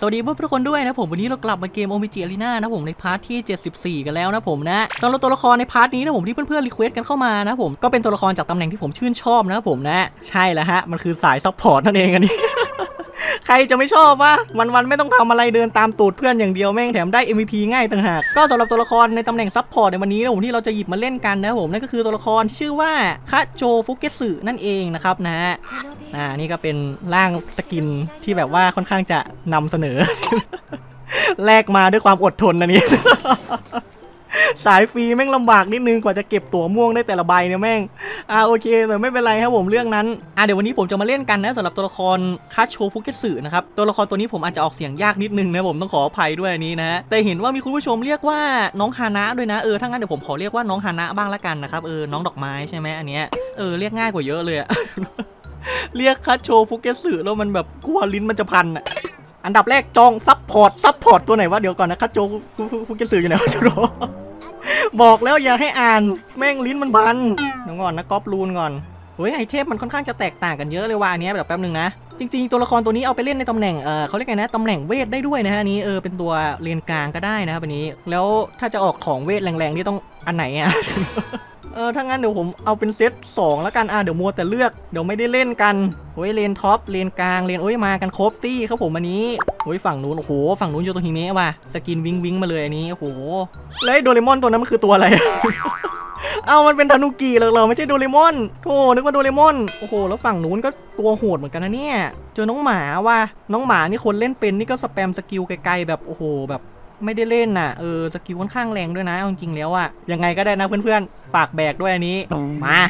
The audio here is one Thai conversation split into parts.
สวัสดีเพื่อนทุกคนด้วยนะผมวันนี้เรากลับมาเกมโอมิจิอารีนานะผมในพาร์ทที่ 74 กันแล้วนะผมนะสำหรับตัวละครในพาร์ทนี้นะผมที่เพื่อนๆรีเควสกันเข้ามานะผมก็เป็นตัวละครจากตำแหน่งที่ผมชื่นชอบนะผมนะ ใช่แล้วฮะมันคือสายซัพพอร์ตนั่นเองอันนี้ ใครจะไม่ชอบวะวันๆไม่ต้องทำอะไรเดินตามตูดเพื่อนอย่างเดียวแม่งแถมได้ MVP ง่ายต่างหากก็สำหรับตัวละครในตำแหน่งซัพพอร์ตในวันนี้นะผมที่เราจะหยิบมาเล่นกันนะผมนั่นก็คือตัวละครที่ชื่อว่าคาโจฟุเกสึนั่นเองนะครับนะอ่านี่ก็เป็นร่างสกินที่แบบว่าค่อนข้างจะนำเสนอแลกมาด้วยความอดทนนะนี่ สายฟรีแม่งลำบากนิดนึงกว่าจะเก็บตั๋วม่วงได้แต่ละใบเนี่ยแม่งอ่าโอเคแต่ไม่เป็นไรครับผมเรื่องนั้นอ่าเดี๋ยววันนี้ผมจะมาเล่นกันนะสำหรับตัวละครคาโชฟุเกสึนะครับตัวละครตัวนี้ผมอาจจะออกเสียงยากนิดนึงนะผมต้องขออภัยด้วยอันนี้นะแต่เห็นว่ามีคุณผู้ชมเรียกว่าน้องฮานะด้วยนะเออถ้างั้นเดี๋ยวผมขอเรียกว่าน้องฮานะบ้างละกันนะครับเออน้องดอกไม้ใช่ไหมอันเนี้ยเออเรียกง่ายกว่าเยอะเลยอะเรียกคัตโชฟุเกสึแล้วมันแบบกลัวลิ้นมันจะพันอะอันดับแรกจองซับพอร์ตซับพอร์ตตัวไหนวะเดี๋ยวก่อนนะคัตโชฟุเกสึอยู่ไหนวะจะร บอกแล้วอย่าให้อ่าน แม่งลิ้นมันพันเดี๋ยวก่อนนะก๊อปรูนก่อนเฮ้ยไอเทมมันค่อนข้างจะแตกต่างกันเยอะเลยว่ะอันเนี้ยเดี๋ยวแป๊บนึงนะ จริงๆ ตัวละครตัวนี้เอาไปเล่นในตำแหน่ง เออเขาเรียกไงนะตำแหน่งเวทได้ด้วยนะฮะนี้ เออ เป็นตัวเลนกลางก็ได้นะครับอันนี้ แล้วถ้าจะออกของเวทแรงๆ นี่ต้องอันไหนอะ เออ ถ้างั้นเดี๋ยวผมเอาเป็นเซต2แล้วกัน อะเดี๋ยวมัวแต่เลือก เดี๋ยวไม่ได้เล่นกันโอ้ยเลนท็อป เลนกลาง เลนโอ้ยมากันครบตี้ครับผมอันนี้โอ้ยฝั่งนู้น โอ้โห ฝั่งนู้นโยโตฮิเมะว่ะ สกินวิงวิงมาเลยอันนี้ โอ้โห แล้วไอ้โดเรมอนตัวนั้นมันคือตัวอะไร เอามันเป็นทานุกิเหรอไม่ใช่โดเรมอนโธ่นึกว่าโดเรมอน โอ้โห แล้วฝั่งนู้นก็ตัวโหดเหมือนกันนะเนี่ย เจอน้องหมาว่ะ น้องหมานี่คนเล่นเป็นนี่ก็สแปมสกิลไกลๆแบบโอ้โหแบบไม่ได้เล่นน่ะ เออ สกิลค่อนข้างแรงด้วยนะเอาจริงๆแล้วอะยังไงก็ได้นะเพื่อนๆ ฝากแบกด้วยอันนี้ มา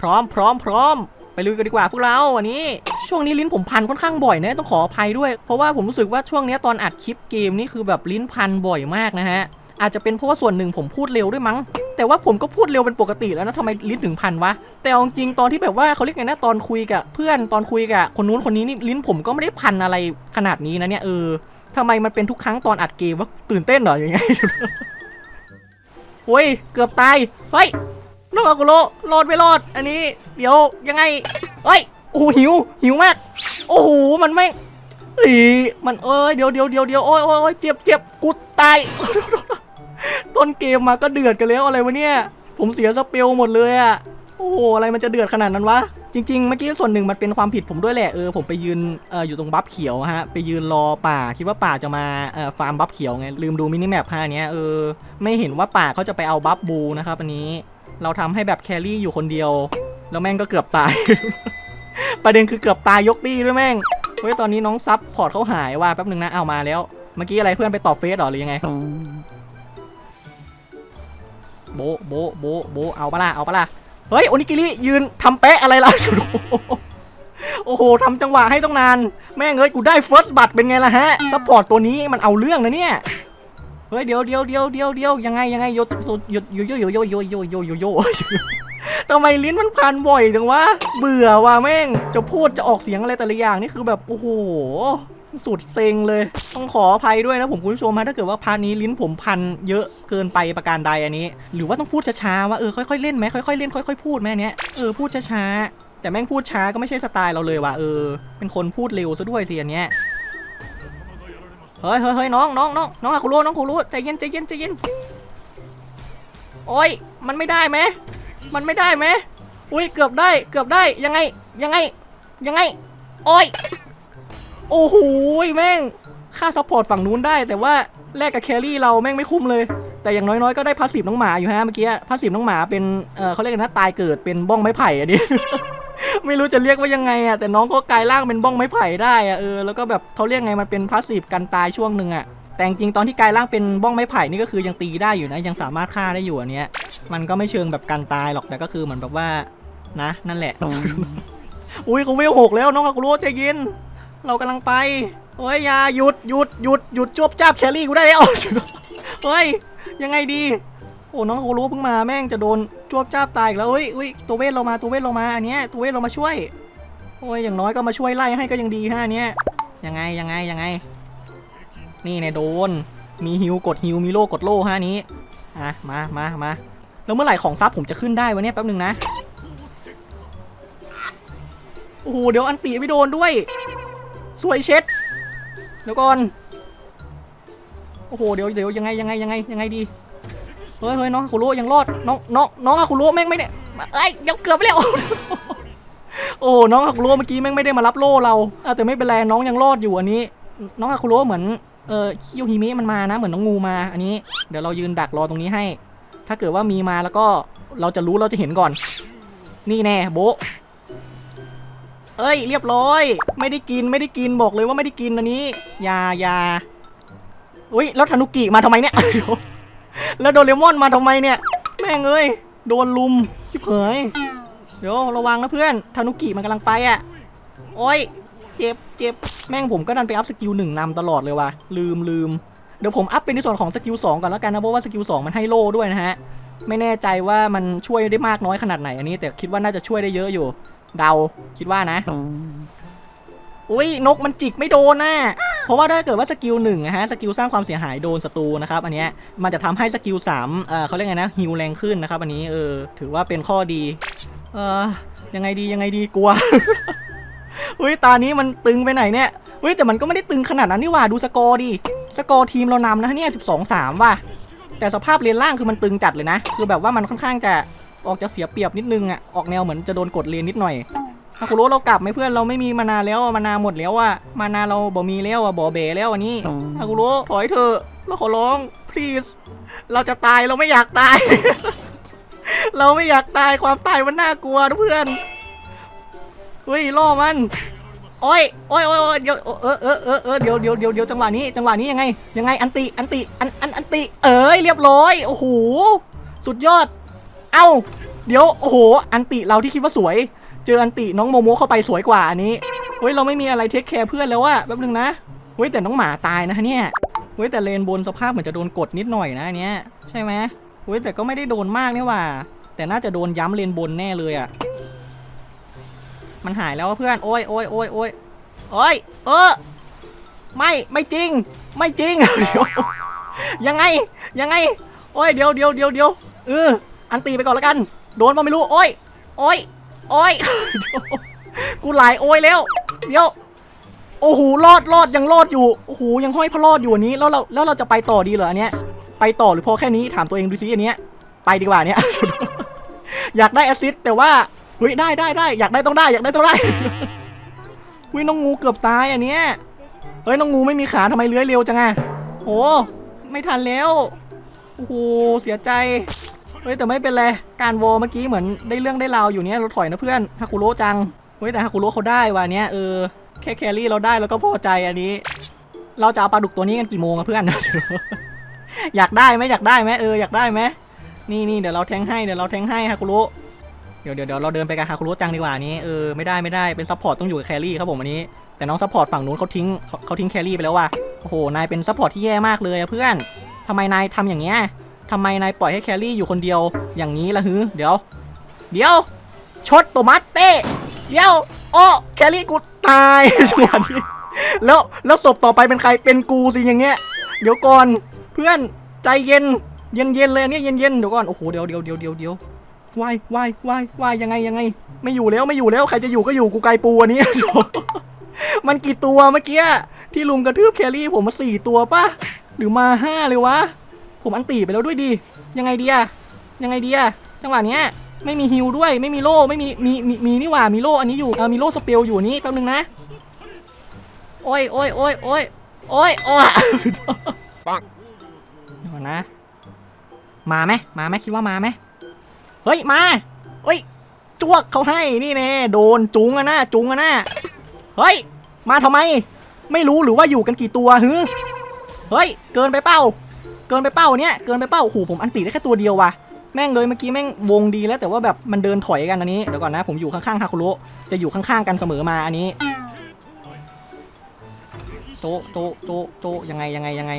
พร้อมพร้อมพร้อม ไปลุยกันดีกว่าพวกเราอันนี้ ช่วงนี้ลิ้นผมพันค่อนข้างบ่อยนะ ต้องขออภัยด้วย เพราะว่าผมรู้สึกว่าช่วงนี้ตอนอัดคลิปเกมนี่คือแบบลิ้นพันบ่อยมากนะฮะ อาจจะเป็นเพราะว่าส่วนหนึ่งผมพูดเร็วด้วยมั้ง แต่ว่าผมก็พูดเร็วเป็นปกติแล้วนะทำไมลิ้นถึงพันวะ แต่เอาจริงตอนที่แบบว่าเขาเรียกไงนะตอนคุยกับเพื่อนตอนคุยกับคนนู้นคนนี้นี่ลิ้นผมก็ไม่ได้พันอะไรขนาดนี้นะเนี่ยเออทำไมมันเป็นทุกครั้งตอนอัดเกมว่าตื่นเต้นเหรอยังไงโอ้ยเกือบตายเฮ้ยน้องอากุโรรอดไม่รอด อันนี้ เดี๋ยวยังไงเฮ้ยโอ้หิวหิวมาก โอ้โหมันไม่อีมันเอ้ยเดี๋ยวเดี๋ยวเดี๋ยวเดี๋ยวโอ้ยโอ้ยโอ้ยเจ็บเจ็บกูตาย ต้นเกมมาก็เดือดกันแล้วอะไรวะเนี่ย ผมเสียสเปลหมดเลยอะโอ้โหอะไรมันจะเดือดขนาดนั้นวะ จริง ๆ เมื่อกี้ส่วนหนึ่งมันเป็นความผิดผมด้วยแหละ เออผมไปยืนเอออยู่ตรงบัฟเขียวฮะ ไปยืนรอป่าคิดว่าป่าจะมาเอ่อฟาร์มบัฟเขียวไง ลืมดูมินิแมปฮะอันเนี้ยเออไม่เห็นว่าป่าเขาจะไปเอาบัฟบูนะครับอันนี้ เราทำให้แบบแครี่อยู่คนเดียว แล้วแม่งก็เกือบตาย ประเด็นคือเกือบตายยกตี้ด้วยแม่ง เฮ้ยตอนนี้น้องซับพอร์ตเขาหายว่ะแป๊บนึงนะเอามาแล้ว เมื่อกี้อะไรเพื่อนไปตอบเฟซหรอหรือยังไง โบโบโบโบเอาปะล่ะเอาปะล่ะเฮ้ยโอนิกิริยืนทำเป๊ะอะไรล่ะโอ้โหทำจังหวะให้ต้องนาน แม่งเอ้ยกูได้เฟิร์สบัตเป็นไงล่ะฮะซัพพอร์ตตัวนี้มันเอาเรื่องนะเนี่ยเฮ้ยเดี๋ยวเดี๋ยวเดี๋ยวเดี๋ยวเดี๋ยวยังไงยังไงโยโยโยโยโยโยโยโยโยโยโยทำไมลิ้นมันพันบ่อยจังวะเบื่อว่ะแม่งจะพูดจะออกเสียงอะไรแต่ละอย่างนี่คือแบบโอ้โห สุดเซ็งเลย ต้องขออภัยด้วยนะผมคุณผู้ชมฮะถ้าเกิดว่าพาร์ทนี้ลิ้นผมพันเยอะเกินไปประการใดอันนี้ หรือว่าต้องพูดช้าๆว่าเออค่อยๆเล่นไหมค่อยๆเล่นค่อยๆพูดไหมอันเนี้ยเออพูดช้าๆแต่แม่งพูดช้าก็ไม่ใช่สไตล์เราเลยว่ะเออ เป็นคนพูดเร็วซะด้วยสิอันเนี้ยเฮ้ยเฮ้ยเฮ้ยน้องน้องน้องน้องอะคุรู้น้องคุรู้ใจเย็นใจเย็นใจเย็นโอ้ยมันไม่ได้ไหมมันไม่ได้ไหมอุ้ยเกือบได้เกือบได้ยังไงยังไงยังไงโอ้ย โอ้โหแม่งค่าซัพพอร์ตฝั่งนู้นได้ แต่ว่าแลกกับแครี่เราแม่งไม่คุ้มเลย แต่อย่างน้อยๆก็ได้พาสซีฟน้องหมาอยู่ฮะเมื่อกี้พาสซีฟน้องหมาเป็นเออเขาเรียกกันนะตายเกิดเป็นบ้องไม้ไผ่อันนี้ ไม่รู้จะเรียกว่ายังไงอะแต่น้องก็กลายร่างเป็นบ้องไม้ไผ่ได้อะเออแล้วก็แบบเขาเรียกไงมันเป็นพาสซีฟกันตายช่วงหนึ่งอะแต่จริงๆตอนที่กลายร่างเป็นบ้องไม้ไผ่นี่ก็คือยังตีได้อยู่นะ ยังสามารถฆ่าได้อยู่อันเนี้ย มันก็ไม่เชิงแบบกันตายหรอกแต่ก็คือเหมือนแบบว่านะ นั่นแหละ อุ้ยเขาเวลหกแล้วน้องอากุโรใจเย็น เรากำลังไปเฮ้ยอยาหยุดหยุดหยุดหยุดจวบจ้าบแครี่กูได้แล้วเฮ้ยยังไงดีโอ้น้องโครู้เพิ่งมาแม่งจะโดนจวบจ้าบตายอีกแล้วเฮ้ยเฮ้ยตัวเวทเรามาตัวเวทเรามาอันเนี้ยตัวเวทเรามาช่วยโอ้ยอย่างน้อยก็มาช่วยไล่ให้ก็ยังดีฮะอันเนี้ยยังไงยังไงยังไง นี่เนี่ยโดนมีฮิวกดฮิวมีโล่กดโล่ฮะนนี้อะมามามาแล้วเมื่อไหร่ของซับผมจะขึ้นได้วะเนี่ยแป๊บนึงนะโอ้โหเดี๋ยวอันตีไม่โดนด้วย สวยเช็ด เดี๋ยวก่อน โอ้โห เดี๋ยวเดี๋ยวยังไงยังไงยังไงยังไงดี เฮ้ยเฮ้ยน้องคุโระยังรอด น้องน้องน้องอาคุโระแม่งไม่เนี่ยเอ้ยเดี๋ยวเกือบไปแล้ว โอ้น้องอาคุโระเมื่อกี้แม่งไม่ได้มารับโล่เราอแต่ไม่เป็นไรน้องยังรอดอยู่อันนี้ น้องอาคุโระเหมือนเออคิโยฮิมิมันมานะ เหมือนน้องงูมา อันนี้ เดี๋ยวเรายืนดักรอตรงนี้ให้ ถ้าเกิดว่ามีมาแล้วก็เราจะรู้เราจะเห็นก่อน นี่แน่โบ เอ้ย เรียบร้อย ไม่ได้กินไม่ได้กินบอกเลยว่าไม่ได้กินอันนี้ยายาอุ้ยแล้วธนุกิมาทำไมเนี่ย แล้วโดเรมอนมาทำไมเนี่ย แม่งเอ้ยโดนลุมชิบเผยเดี๋ยวระวังนะเพื่อนธนุกิมันกำลังไปอะ โอ้ยเจ็บเจ็บแม่งผมก็ดันไปอัพสกิลหนึ่งนำตลอดเลยว่ะลืมลืมเดี๋ยวผมอัพเป็นในส่วนของสกิลสองก่อนแล้วกันนะเพราะว่าสกิลสองมันให้โล่ด้วยนะฮะไม่แน่ใจว่ามันช่วยได้มากน้อยขนาดไหนอันนี้ แต่คิดว่าน่าจะช่วยได้เยอะอยู่ เดาคิดว่านะ อุ้ยนกมันจิกไม่โดนนะเพราะว่าถ้าเกิดว่าสกิลหนึ่งนะฮะสกิลสร้างความเสียหายโดนศัตรูนะครับอันเนี้ยมันจะทำให้สกิลสามเออเขาเรียกไงนะฮิวแรงขึ้นนะครับ อันนี้เออถือว่าเป็นข้อดี เออยังไงดียังไงดีกลัวอุ้ยตานี้มันตึงไปไหนเนี่ยอุ้ยแต่มันก็ไม่ได้ตึงขนาดนั้นนี่หว่าดูสกอร์ดิสกอร์ทีมเรานำนะเนี่ยสิบสองสามว่ะแต่สภาพเลนล่างคือมันตึงจัดเลยนะ คือแบบว่ามันค่อนข้างจะ ออกจะเสียเปรียบนิดนึงอะออกแนวเหมือนจะโดนกดเลนนิดหน่อยถ้าคุณรู้เรากลับไหมเพื่อนเราไม่มีมานาแล้วอะมานาหมดแล้วอะมานาเราบ่มีแล้วอะบ่เบแล้วอันนี้ถ้าคุณรู้ถอยเถอะเราขอร้อง please เราจะตายเราไม่อยากตาย เราไม่อยากตายความตายมันน่ากลัวนะเพื่อนเฮ้ยล่อมันโอ้ยโอ้ยโอ้ยโอ้ยเดี๋ยวเออเออเออเออเดี๋ยวเดี๋ยวเดี๋ยวเดี๋ยวจังหวะนี้จังหวะนี้ยังไงยังไงอันติอันติอันอันอันติเอ้ยเรียบร้อยโอ้โหสุดยอด เอ้า เดี๋ยว โอ้โห อันติเราที่คิดว่าสวย เจออันติน้องโมโมเข้าไปสวยกว่าอันนี้ เฮ้ย เราไม่มีอะไรเทคแคร์เพื่อนแล้วอะแป๊บนึงนะ เฮ้ย แต่น้องหมาตายนะเนี่ย เฮ้ย แต่เลนบนสภาพเหมือนจะโดนกดนิดหน่อยนะอันเนี้ย ใช่ไหมเฮ้ย แต่ก็ไม่ได้โดนมากนี่ว่า แต่น่าจะโดนย้ำเลนบนแน่เลยอะมันหายแล้วเพื่อน โอ้ยโอ้ยโอ้ยโอ้ยโอ้ย เออ ไม่ ไม่จริง ไม่จริงยวยังไง ยังไง โอ้ย เดี๋ยวเดี๋ยวเดี๋ยวเดี๋ยวเออ อันตีไปก่อนแล้วกัน โดนมาไม่รู้ โอ้ย โอ้ย โอ้ย กูหลายโอ้ยแล้ว เดี๋ยว โอ้โห รอดรอดยังรอดอยู่ โอ้โห ยังห้อยพระรอดอยู่อันนี้ แล้วเราแล้วเราจะไปต่อดีเหรออันเนี้ย ไปต่อหรือพอแค่นี้ ถามตัวเองดูซิอันเนี้ย ไปดีกว่าเนี้ย อยากได้แอสซิสแต่ว่าเฮ้ยได้ได้ได้ อยากได้ต้องได้ อยากได้ต้องได้วิน้องงูเกือบตายอันเนี้ย เฮ้ยน้องงูไม่มีขาทำไมเลื้อยเร็วจังอะโอ้ไม่ทันแล้ว โอ้โห เสียใจ เฮ้ยแต่ไม่เป็นไร การโวเมื่อกี้เหมือนได้เรื่องได้ราวอยู่เนี้ยเราถอยนะเพื่อนฮาคุโร่จัง เฮ้ยแต่ฮาคุโร่เขาได้ว่ะเนี้ยเออแค่แครี่เราได้เราก็พอใจอันนี้ เราจะเอาปลาดุกตัวนี้กันกี่โมงอะเพื่อน อยากได้ไหมอยากได้ไหมเอออยากได้ไหมนี่นี่เดี๋ยวเราแทงให้เดี๋ยวเราแทงให้ฮาคุโร่เดี๋ยวเดี๋ยวเดี๋ยวเราเดินไปกับฮาคุโร่จังดีกว่านี้เออไม่ได้ไม่ได้เป็นซัพพอร์ตต้องอยู่กับแครี่ครับผมอันนี้ แต่น้องซัพพอร์ตฝั่งนู้นเขาทิ้งเขาเขาทิ้งแครี่ไปแล้วว่ะโอ้โหนายเป็นซัพพอร์ตที่แย่มากเลยอะเพื่อนทำไมนายทำอย่างเงี้ย ทำไมนายปล่อยให้แครี่อยู่คนเดียว อย่างนี้ล่ะฮึเดี๋ยว เดี๋ยว ชดโตมัสเต้เดี๋ยวโอ้แครี่กูตายจังหวะนี้แล้วแล้วศพต่อไปเป็นใครเป็นกูสิอย่างเงี้ย เดี๋ยวก่อนเพื่อนใจเย็น เย็นเย็นเลยอันเนี่ยเย็นเย็นเดี๋ยวก่อนโอ้โหเดี๋ยวเดี๋ยวเดี๋ยวเดี๋ยวเดี๋ยววายวายวายวายยังไงยังไง ไม่อยู่แล้วไม่อยู่แล้วใครจะอยู่ก็อยู่กูไกลปูอันนี้มันกี่ตัวเมื่อกี้ที่ลุมกระทืบแครี่ผมมาสี่ตัวปะหรือมาห้าเลยวะ ผมอันตีไปแล้วด้วยดี ยังไงดีอะยังไงดีอะจังหวะเนี้ยไม่มีฮิลด้วยไม่มีโล่ไม่มีมีมีมีนี่หว่ามีโล่อันนี้อยู่เออมีโล่สเปลอยู่นี่แป๊บนึงนะโอ้ยโอ้ยโอ้ยโอ้ยโอ้ยโอ้ยปังเดี๋ยวก่อนนะ มาไหมมาไหมคิดว่ามาไหมเฮ้ยมาเฮ้ยจวกเขาให้นี่แน่โดนจุงอะนะจุงอะนะเฮ้ยมาทำไม ไม่รู้หรือว่าอยู่กันกี่ตัวฮึเฮ้ยเกินไปเป้า เกินไปเป้าเนี้ยเกินไปเป้าโอ้โหผมอันติได้แค่ตัวเดียวว่ะแม่งเลยเมื่อกี้แม่งวงดีแล้วแต่ว่าแบบมันเดินถอยกันอันนี้เดี๋ยวก่อนนะผมอยู่ข้างๆฮาคุโระจะอยู่ข้างๆกันเสมอมาอันนี้โจโจโจโจยังไงยังไงยังไง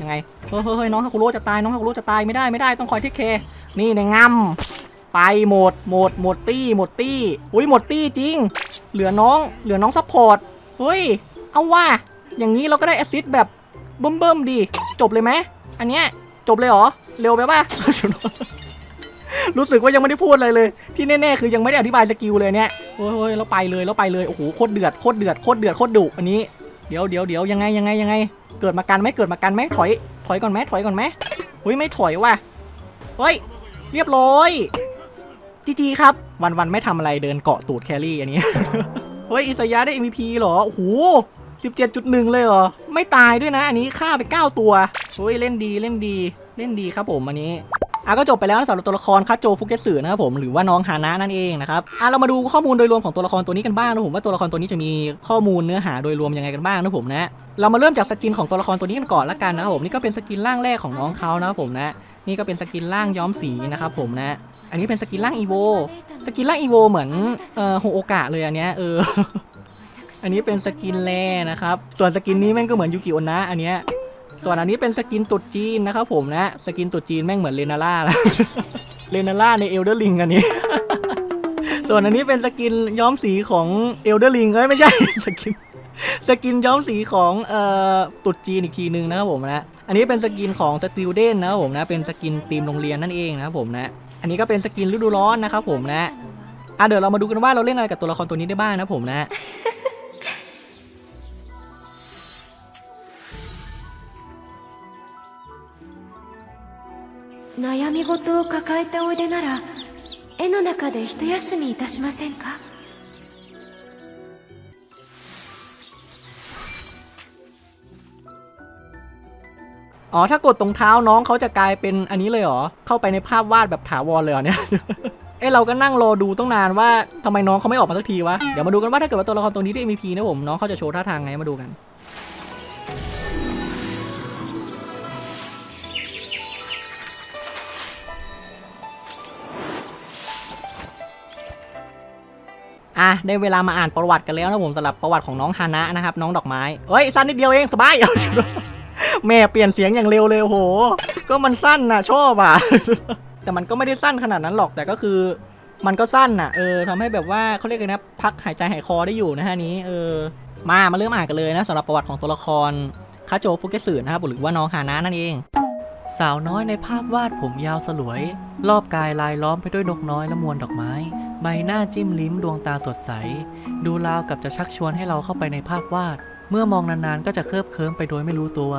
ยังไงเฮ้ยเฮ้ยเฮ้ยน้องฮาคุโระจะตายน้องฮาคุโระจะตายไม่ได้ไม่ได้ต้องคอยเทคเคนี่ในงำไปหมดหมดหมดตี้หมดตี้อุ้ยหมดตี้จริง เหลือน้องเหลือน้องซัพพอร์ตเฮ้ยเอาว่าอย่างนี้เราก็ได้แอสซิสแบบเบิ่มเบิ่มๆดี จบเลยไหม อันเนี้ยจบเลยเหรอ เร็วไปป่ะ รู้สึกว่ายังไม่ได้พูดอะไรเลย ที่แน่ๆคือยังไม่ได้อธิบายสกิลเลยเนี่ยเฮ้ยเราไปเลยเราไปเลยโอ้โหโคตรเดือดโคตรเดือดโคตรเดือดโคตรดุอันนี้เดี๋ยวเดี๋ยวเดี๋ยวยังไงยังไงยังไง เกิดมากันไหมเกิดมากันไหมถอย ถอยก่อนไหมถอยก่อนไหมอุ้ยไม่ถอยว่ะเฮ้ยเรียบร้อยจีจีครับ วันวันๆไม่ทำอะไรเดินเกาะตูดแครี่อันนี้เฮ้ยอิสยาได้ MVP เหรอโอ้โห 17.1 เลยเหรอ ไม่ตายด้วยนะ อันนี้ฆ่าไป 9 ตัวเฮ้ยเล่นดีเล่นดีเล่นดีครับผมอันนี้อะก็จบไปแล้วนะสำหรับตัวละครคัตโจฟุเกสึนะครับผมหรือว่าน้องฮานะนั่นเองนะครับอะเรามาดูข้อมูลโดยรวมของตัวละครตัวนี้กันบ้างนะผมว่าตัวละครตัวนี้จะมีข้อมูลเนื้อหาโดยรวมยังไงกันบ้างนะผมนะเรามาเริ่มจากสกินของตัวละครตัวนี้กันก่อนละกันนะครับผมนี่ก็เป็นสกินร่างแรกของน้องเขานะครับผมนะนี่ก็เป็นสกินร่างย้อมสีนะครับผมนะอันนี้เป็นสกินร่างอีโวสกินร่างอีโวเหมือนเอ่อโฮโอกะเลยอันเนี้ยเออ อันนี้เป็นสกินแร่นะครับ ส่วนสกินนี้แม่งก็เหมือนยูกิโอนะ อันเนี้ย ส่วนอันนี้เป็นสกินตุดจีนนะครับผมนะ สกินตุดจีนแม่งเหมือนเลนาล่าแล้วเลนาล่าในเอลเดอร์ลิงอันนี้ ส่วนอันนี้เป็นสกินย้อมสีของเอลเดอร์ลิงเอ้ยไม่ใช่สกินสกินย้อมสีของเอ่อตุดจีนอีกทีหนึ่งนะครับผมนะ อันนี้เป็นสกินของสติลเดนนะครับผมนะ เป็นสกินทีมโรงเรียนนั่นเองนะครับผมนะ อันนี้ก็เป็นสกินฤดูร้อนนะครับผมนะ อะเดี๋ยวเรามาดูกันว่าเราเล่นอะไรกับตัวละครตัวนี้ได้บ้างนะผมนะ 悩み事を抱えておいでなら絵の中で一休みいたしませんか อ๋อถ้ากดตรงเท้าน้องเขาจะกลายเป็นอันนี้เลยเหรอ เข้าไปในภาพวาดแบบถาวรเลยเหรอเนี่ย เอ้เราก็นั่งรอดูต้องนานว่าทำไมน้องเขาไม่ออกมาสักทีวะ เดี๋ยวมาดูกันว่าถ้าเกิดว่าตัวละครตัวนี้ได้ MVP นะผมน้องเขาจะโชว์ท่าทางไงมาดูกัน อะได้เวลามาอ่านประวัติกันแล้วนะผมสำหรับประวัติของน้องฮานะนะครับ น้องดอกไม้เอ้ยสั้นนิดเดียวเองสบายแม่เปลี่ยนเสียงอย่างเร็วเลยโห ก็มันสั้นนะชอบอะ แต่มันก็ไม่ได้สั้นขนาดนั้นหรอกแต่ก็คือ มันก็สั้นน่ะเออทำให้แบบว่าเขาเรียกไงนะพักหายใจหายคอได้อยู่นะฮะนี้เออมามาเริ่มอ่านกันเลยนะสำหรับประวัติของตัวละครคาโจฟุเกสึนะครับหรือว่าน้องฮานะนั่นเอง สาวน้อยในภาพวาดผมยาวสลวย รอบกายลายล้อมไปด้วยนกน้อยและมวลดอกไม้ ใบหน้าจิ้มลิ้มดวงตาสดใส ดูราวกับจะชักชวนให้เราเข้าไปในภาพวาด เมื่อมองนานๆก็จะเคลิบเคลิ้มไปโดยไม่รู้ตัว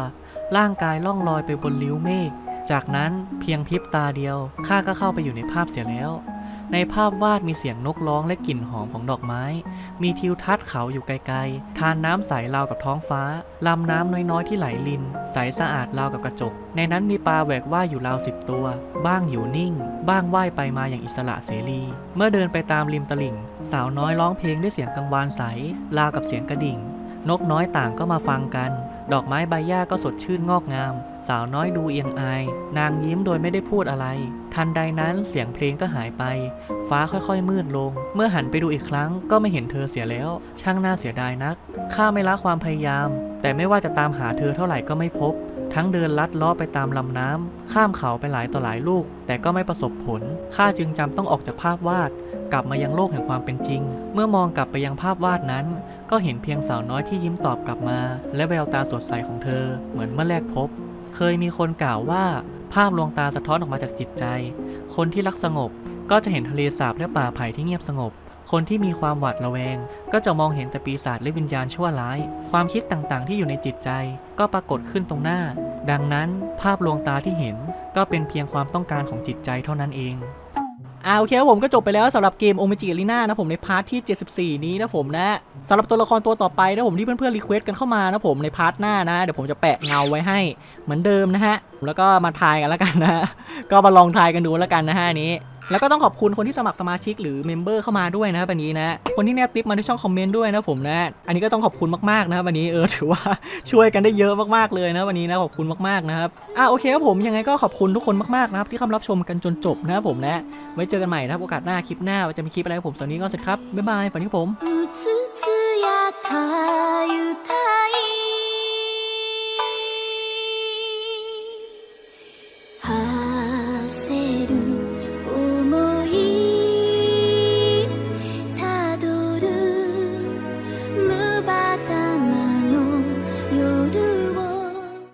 ร่างกายล่องลอยไปบนริ้วเมฆจากนั้นเพียงพริบตาเดียวข้าก็เข้าไปอยู่ในภาพเสียแล้ว ในภาพวาดมีเสียงนกร้องและกลิ่นหอมของดอกไม้ มีทิวทัศน์เขาอยู่ไกลๆ ทานน้ำใสราวกับท้องฟ้า ลำน้ำน้อยๆที่ไหลลิน ใสสะอาดราวกับกระจก ในนั้นมีปลาแหวกว่ายอยู่ราวสิบตัว บ้างอยู่นิ่ง บ้างว่ายไปมาอย่างอิสระเสรี เมื่อเดินไปตามริมตลิ่ง สาวน้อยร้องเพลงด้วยเสียงกังวานใส ราวกับเสียงกระดิ่ง นกน้อยต่างก็มาฟังกัน ดอกไม้ใบหญ้าก็สดชื่นงอกงาม สาวน้อยดูเอียงอาย นางยิ้มโดยไม่ได้พูดอะไร ทันใดนั้นเสียงเพลงก็หายไป ฟ้าค่อยๆมืดลง เมื่อหันไปดูอีกครั้งก็ไม่เห็นเธอเสียแล้ว ช่างน่าเสียดายนัก ข้าไม่ละความพยายาม แต่ไม่ว่าจะตามหาเธอเท่าไหร่ก็ไม่พบ ทั้งเดินลัดเลาะไปตามลำน้ำข้ามเขาไปหลายต่อหลายลูก แต่ก็ไม่ประสบผล ข้าจึงจำต้องออกจากภาพวาด กลับมายังโลกแห่งความเป็นจริง เมื่อมองกลับไปยังภาพวาดนั้น ก็เห็นเพียงสาวน้อยที่ยิ้มตอบกลับมา และแววตาสดใสของเธอ เหมือนเมื่อแรกพบ เคยมีคนกล่าวว่า ภาพลวงตาสะท้อนออกมาจากจิตใจ คนที่รักสงบ ก็จะเห็นทะเลสาบและป่าไผ่ที่เงียบสงบ คนที่มีความหวาดระแวง ก็จะมองเห็นแต่ปีศาจและวิญญาณชั่วร้าย ความคิดต่างๆ ที่อยู่ในจิตใจ ก็ปรากฏขึ้นตรงหน้า ดังนั้นภาพลวงตาที่เห็น ก็เป็นเพียงความต้องการของจิตใจเท่านั้นเองอ่าโอเคผมก็จบไปแล้วสำหรับเกมโอเมจิอารีนานะผมในพาร์ทที่ 74 นี้นะผมนะสำหรับตัวละครตัวต่อไปนะผมที่เพื่อนๆรีเควสกันเข้ามานะผมในพาร์ทหน้านะ เดี๋ยวผมจะแปะเงาไว้ให้เหมือนเดิมนะฮะ แล้วก็มาทายกันแล้วกันนะก็มาลองทายกันดูแล้วกันนะฮะนี้ แล้วก็ต้องขอบคุณคนที่สมัครสมาชิกหรือเมมเบอร์เข้ามาด้วยนะครับวันนี้นะ คนที่แนบติปมาที่ช่องคอมเมนต์ด้วยนะผมนะ อันนี้ก็ต้องขอบคุณมากๆนะครับวันนี้เออถือว่าช่วยกันได้เยอะมากๆเลยนะวันนี้นะขอบคุณมากๆนะครับ อะโอเคครับผมยังไงก็ขอบคุณทุกคนมากๆนะครับที่เข้ารับชมกันจนจบนะครับผมนะ ไว้เจอกันใหม่นะครับโอกาสหน้าคลิปหน้าจะมีคลิปอะไรผมสับนี้ก็สวัสดครับบ๊ายบายฝันที่ผม